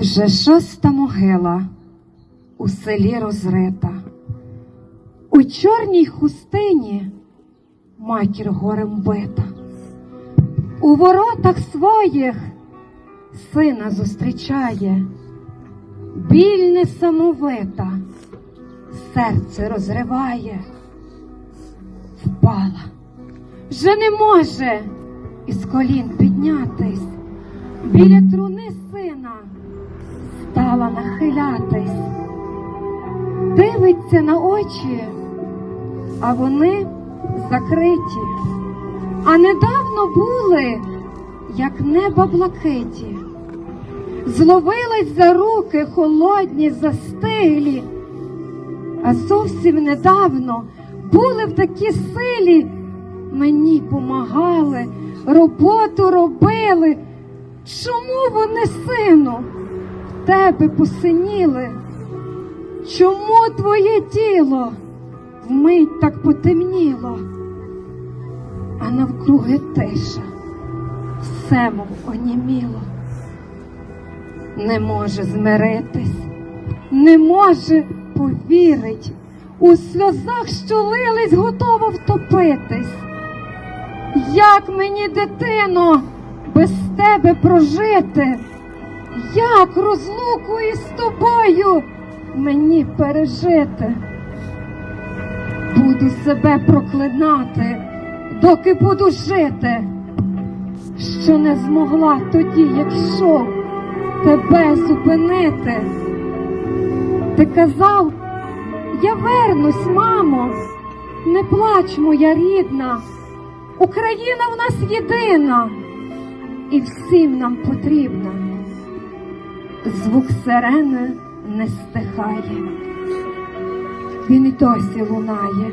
Вже шоста могила у селі розрита. У чорній хустині матір горем бита. У воротах своїх сина зустрічає, біль несамовита, серце розриває, впала, вже не може із колін піднятись, біля стала нахилятись, дивиться на очі, а вони закриті, а недавно були, як неба блакиті, зловилась за руки холодні, застиглі, а зовсім недавно були в такій силі, мені помагали, роботу робили. Чому вони, сину, тебе посиніли? Чому твоє тіло вмить так потемніло? А навкруги тиша, все мов оніміло. Не може змиритись, не може повірить, у сльозах, що лились, готова втопитись. Як мені, дитино, без тебе прожити? Як розлуку із тобою мені пережити? Буду себе проклинати, доки буду жити, що не змогла тоді, як йшов, тебе зупинити. Ти казав, я вернусь, мамо, не плач, моя рідна, Україна в нас єдина і всім нам потрібна. Звук сирени не стихає, він і досі лунає.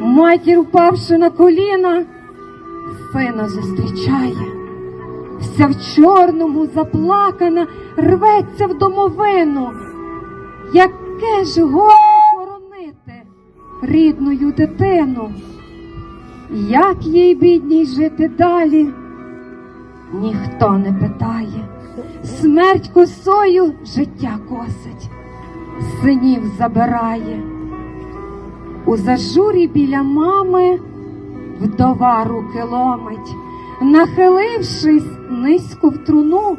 Матір, впавши на коліна, сина зустрічає, вся в чорному заплакана, рветься в домовину. Яке ж горе хоронити рідною дитину? Як їй бідній жити далі? Ніхто не питає, смерть косою життя косить, синів забирає. У зажурі біля мами вдова руки ломить, нахилившись низько в труну,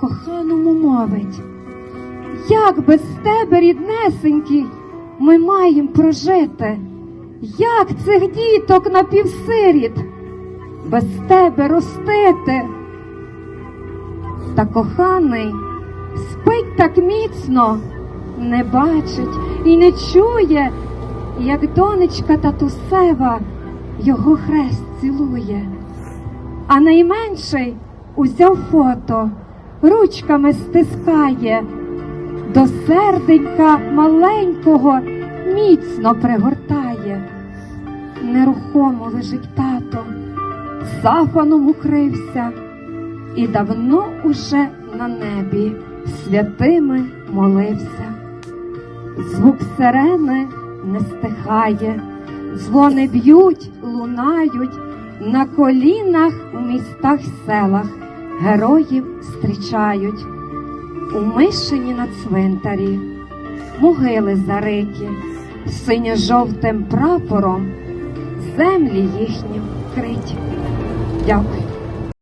коханому мовить. Як без тебе, ріднесенький, ми маємо прожити? Як цих діток напівсиріт без тебе ростити? Та коханий спить так міцно, не бачить і не чує, як донечка татусева його хрест цілує. А найменший узяв фото, ручками стискає, до серденька маленького міцно пригортає. Нерухомо лежить тато, сафаном укрився, і давно уже на небі святими молився. Звук сирени не стихає, дзвони б'ють, лунають, на колінах у містах селах героїв зустрічають. У Мишині на цвинтарі могили зариті, синьо-жовтим прапором землі їхні вкриті. Дякую.